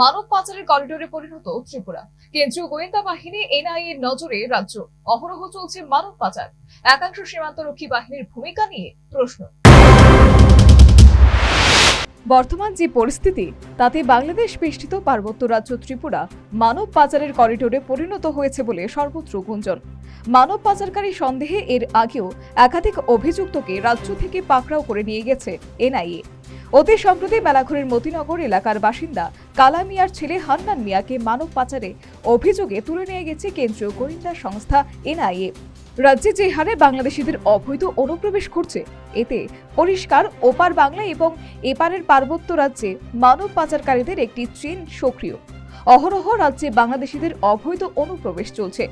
মানব পাচারের করিডোরে পরিণত ত্রিপুরা। কেন্দ্রীয় গোয়েন্দা বাহিনী, এনআইএ নজরে রাজ্য। অহরহ চলছে মানব পাচার। একাংশ সীমান্তরক্ষী বাহিনীর ভূমিকা নিয়ে প্রশ্ন। বর্তমান যে পরিস্থিতি, তাতে বাংলাদেশ বেষ্টিত পার্বত্য রাজ্য ত্রিপুরা মানব পাচারের করিডোরে পরিণত হয়েছে বলে সর্বত্র গুঞ্জন। মানব পাচারকারী সন্দেহে এর আগেও একাধিক অভিযুক্তকে রাজ্য থেকে পাকড়াও করে নিয়ে গেছে এনআইএ। অতি সম্প্রতি মেলাঘরের মতিনগর এলাকার বাসিন্দা কালা মিয়ার ছেলে হান্নান মিয়াকে মানব পাচারে অভিযোগে তুলে নিয়ে গেছে কেন্দ্রীয় গোয়েন্দা সংস্থা এনআইএ। রাজ্যে যে হারে বাংলাদেশিদের অবৈধ অনুপ্রবেশ করছে এতে পরিষ্কার ওপার বাংলা এবং এপারের পার্বত্য রাজ্যে মানব পাচারকারীদের একটি চেন সক্রিয়। অহরহ রাজ্যে বাংলাদেশিদের অবৈধ অনুপ্রবেশ চলছে।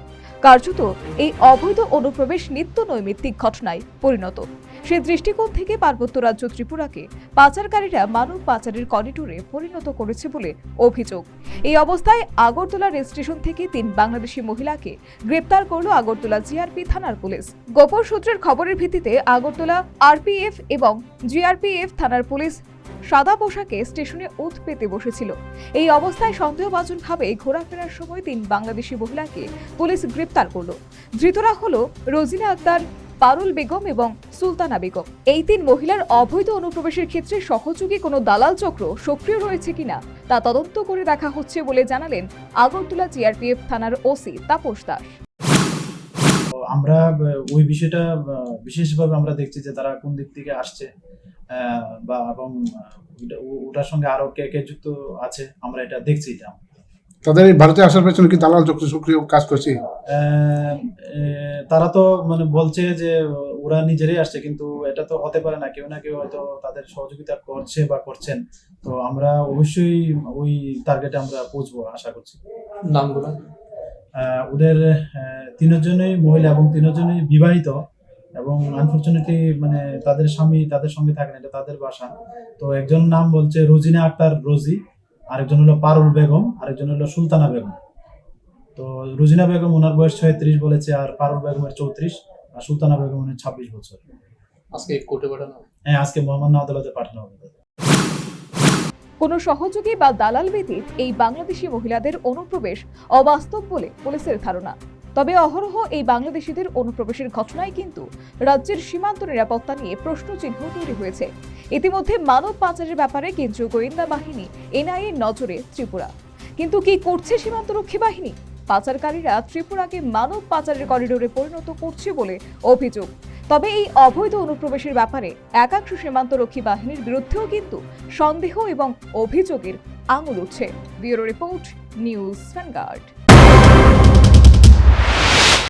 কার্যত এই অবৈধ অনুপ্রবেশ নিত্য নৈমিত্তিক ঘটনায় পরিণত। সে দৃষ্টিকোণ থেকে পার্বত্য রাজ্য ত্রিপুরাকে পাচারকারীরা মানব পাচারের করিডোরে পরিণত করেছে বলে অভিযোগ। এই অবস্থায় আগরতলা রেল স্টেশন থেকে তিন বাংলাদেশি মহিলাকে গ্রেপ্তার করল আগরতলা জিআরপি থানার পুলিশ। গোপন সূত্রের খবরের ভিত্তিতে আগরতলা আরপিএফ এবং জিআরপিএফ থানার পুলিশ সাদা পোশাকে স্টেশনে ওত পেতে বসেছিল। এই অবস্থায় সন্দেহভাজনভাবে ঘোরাফেরার সময় তিন বাংলাদেশি মহিলাকে পুলিশ গ্রেপ্তার করল। ধৃতরা হল রোজিনা আক্তার, পারুল বেগম এবং সুলতানা বেগম। এই তিন মহিলার অবৈধ অনুপ্রবেশের ক্ষেত্রে সহযোগী কোনো দালাল চক্র সক্রিয় রয়েছে কিনা তা তদন্ত করে দেখা হচ্ছে বলে জানালেন আগরতলা জিআরপিএফ থানার ওসি তাপস দাস। আমরা ওই বিষয়টা বিশেষভাবে আমরা দেখছি যে তারা কোন দিক থেকে আসছে। বা এবং ওটার সঙ্গে আরও কে কে যুক্ত আছে আমরা এটা দেখছি এটা। তাদের ভারতে আসার পেছনে কি দালাল চক্র সক্রিয় কাজ করছে? তারা তো মানে বলছে যে ওরা নিজেরাই আসছে কিন্তু এটা তো হতে পারে না কেউ না কেউ হয়তো তাদের সহযোগিতা করছে বা করছেন। তো আমরা অবশ্যই ওই টার্গেটে আমরা পৌঁছবো আশা করছি। নামগুলো? ওদের তিনজনই মহিলা এবং তিনজনই বিবাহিত। এবং আনফরচুনেটলি মানে তাদের স্বামী তাদের সঙ্গে থাকে না এটা তাদের বাসা। তো একজন নাম বলছে রোজিনা আক্তার রোজি আরেকজন হলো পারুল বেগম আরেকজন হলো সুলতানা বেগম। তো রোজিনা বেগম ওনার বয়স ছয়ত্রিশ বলেছে আর পারুল বেগমের চৌত্রিশ আর সুলতানা বেগম ওনার ছাব্বিশ বছর। আজকে কোর্টে পাঠানো হ্যাঁ আজকে মহামান্য আদালতে পাঠানো হবে। কোনো সহযোগী বা দালাল ব্যতীত এই বাংলাদেশি মহিলাদের অনুপ্রবেশ অবাস্তব বলে পুলিশের ধারণা। তবে অহরহ এই বাংলাদেশিদের অনুপ্রবেশের ঘটনায় কিন্তু রাজ্যের সীমান্ত নিরাপত্তা নিয়ে প্রশ্নচিহ্ন তৈরি হয়েছে। ইতিমধ্যে মানব পাচারের ব্যাপারে কেন্দ্রীয় গোয়েন্দা বাহিনী, এনআইএ নজরে ত্রিপুরা। কিন্তু কি করছে সীমান্তরক্ষী বাহিনী? পাচারকারীরা ত্রিপুরাকে মানব পাচারের করিডোরে পরিণত করছে বলে অভিযোগ। তবে এই অবৈধ অনুপ্রবেশের ব্যাপারে একাংশ সীমান্তরক্ষী বাহিনীর বিরুদ্ধেও কিন্তু সন্দেহ এবং অভিযোগের আঙুল উঠছে। Bureau report, news Vanguard.